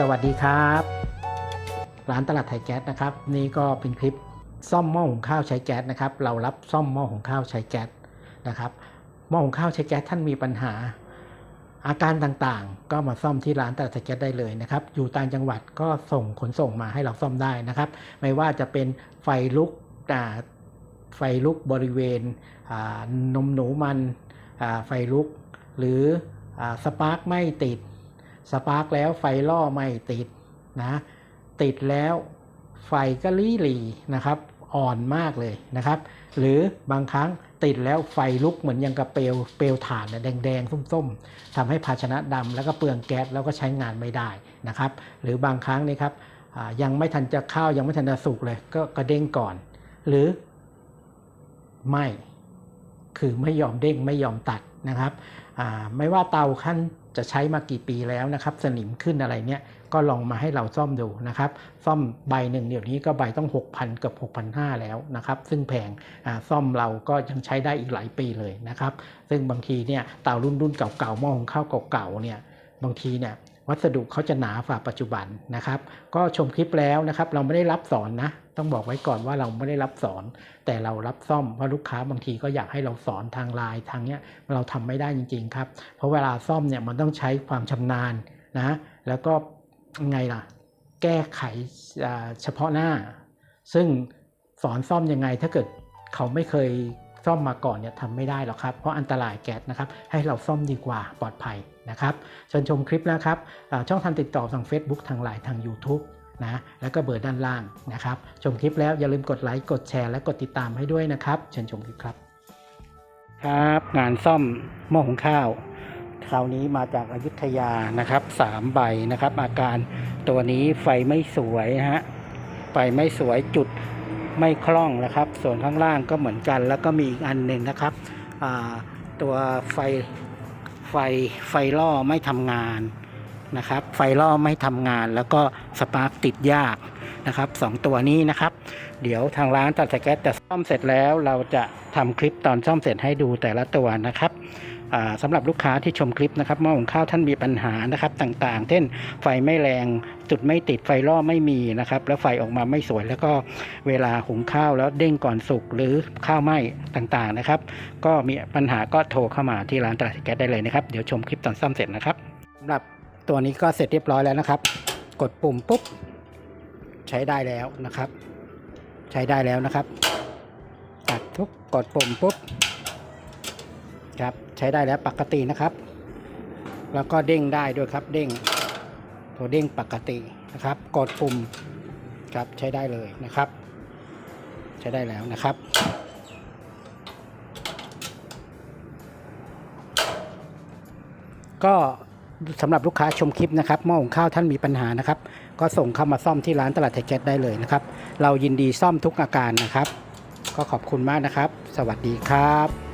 สวัสดีครับ ร้านตลาดไทยแก๊สนะครับ นี่ก็เป็นคลิปซ่อมหม้อหุงข้าวใช้แก๊สนะครับ เรารับซ่อมหม้อหุงข้าวใช้แก๊สนะครับหม้อหุงข้าวใช้แก๊สท่านมีปัญหา อาการต่างๆ ก็มาซ่อมที่ร้านตลาดไทยแก๊สได้เลยนะครับ อยู่ต่างจังหวัดก็ส่งขนส่งมาให้เราซ่อมได้นะครับ ไม่ว่าจะเป็นไฟลุกไฟลุกบริเวณนมหนูมันไฟลุกหรือสปาร์กไม่ติด สปาร์กแล้วไฟล่อไม่ติดนะติดแล้วไฟก็ลี่หลีนะครับอ่อนมากเลยนะครับ หรือบางครั้งติดแล้วไฟลุกเหมือนยังกับเปลวเปลวถ่านน่ะแดงส้มๆทำให้ภาชนะดำแล้วก็เปลืองแก๊สแล้วก็ใช้งานไม่ได้นะครับ หรือบางครั้งนี่ครับยังไม่ทันจะข้าวยังไม่ทันจะสุกเลยก็กระเด้งก่อน หรือไม่คือไม่ยอมเด้งไม่ยอมตัดนะครับไม่ว่าเตาขั้น จะใช้มากี่ปีแล้วนะครับ สนิมขึ้นอะไรเนี่ยก็ลองมาให้เราซ่อมดูนะครับ ซ่อมใบหนึ่งเดี๋ยวนี้ก็ใบต้อง 6,000เกับ 6,500 แล้วนะครับ ซึ่งแพงซ่อมเราก็ยังใช้ได้อีกหลายปีเลยนะครับ ซึ่งบางทีเนี่ยเตารุ่นรุ่นเก่าๆหม้อหุงข้าวเก่าๆเนี่ยบางทีเนี่ย วัสดุเขาจะหนาฝ่าปัจจุบันนะครับ ก็ชมคลิปแล้วนะครับ เราไม่ได้รับสอนนะ ต้องบอกไว้ก่อนว่าเราไม่ได้รับสอน แต่เรารับซ่อมเพราะลูกค้าบางทีก็อยากให้เราสอนทางไลน์ทางเนี้ยเราทำไม่ได้จริง ๆ ครับ เพราะเวลาซ่อมเนี่ยมันต้องใช้ความชำนาญนะแล้วก็ไงล่ะ แก้ไขเฉพาะหน้า ซึ่งสอนซ่อมยังไงถ้าเกิดเขาไม่เคย ซ่อมมาก่อนเนี่ยทำไม่ได้หรอกครับ เพราะอันตรายแก๊สนะครับ ให้เราซ่อมดีกว่าปลอดภัยนะครับเชิญชมคลิปนะครับช่องทางติดต่อทาง Facebook ทางไลน์ทาง YouTube นะแล้วก็เบอร์ด้านล่างนะครับ ชมคลิปแล้วอย่าลืมกดไลค์กดแชร์และกดติดตามให้ด้วยนะครับเชิญชมคลิปครับ ครับงานซ่อมหม้อหุงข้าว คราวนี้มาจากอายุทยานะครับสามใบนะครับ อาการตัวนี้ไฟไม่สวยนะฮะไฟไม่สวยจุด ไม่คล่องนะครับ ส่วนข้างล่างก็เหมือนกัน แล้วก็มีอีกอันหนึ่งนะครับตัวไฟไฟไฟล่อไม่ทำงานนะครับ ไฟล่อไม่ทำงาน แล้วก็สปาร์กติดยากนะครับสองตัวนี้นะครับ เดี๋ยวทางร้านตัดสแก๊สจะซ่อมเสร็จแล้ว เราจะทำคลิปตอนซ่อมเสร็จให้ดูแต่ละตัวนะครับ สำหรับลูกค้าที่ชมคลิปนะครับหม้อหุงข้าวท่านมีปัญหานะครับต่างๆ เช่นไฟไม่แรงจุดไม่ติดไฟล่อไม่มีนะครับ แล้วไฟออกมาไม่สวยแล้วก็เวลาหุงข้าวแล้วเด้งก่อนสุกหรือข้าวไหม้ต่างๆนะครับ ก็มีปัญหาก็โทรเข้ามาที่ร้านตลาดแก๊สได้เลยนะครับเดี๋ยวชมคลิปตอนซ่อมเสร็จนะครับสำหรับตัวนี้ก็เสร็จเรียบร้อยแล้วนะครับ กดปุ่มปุ๊บใช้ได้แล้วนะครับ ใช้ได้แล้วนะครับตัดทุกกดปุ่มปุ๊บครับ ใช้ได้แล้วปกตินะครับ แล้วก็เด้งได้ด้วยครับเด้ง ตัวเด้งปกตินะครับ กดปุ่มครับใช้ได้เลยนะครับ ใช้ได้แล้วนะครับก็สำหรับลูกค้าชมคลิปนะครับหม้อหุงข้าวท่านมีปัญหานะครับ ก็ส่งเข้ามาซ่อมที่ร้านตลาดไทยแก๊สได้เลยนะครับ เรายินดีซ่อมทุกอาการนะครับ ก็ขอบคุณมากนะครับ สวัสดีครับ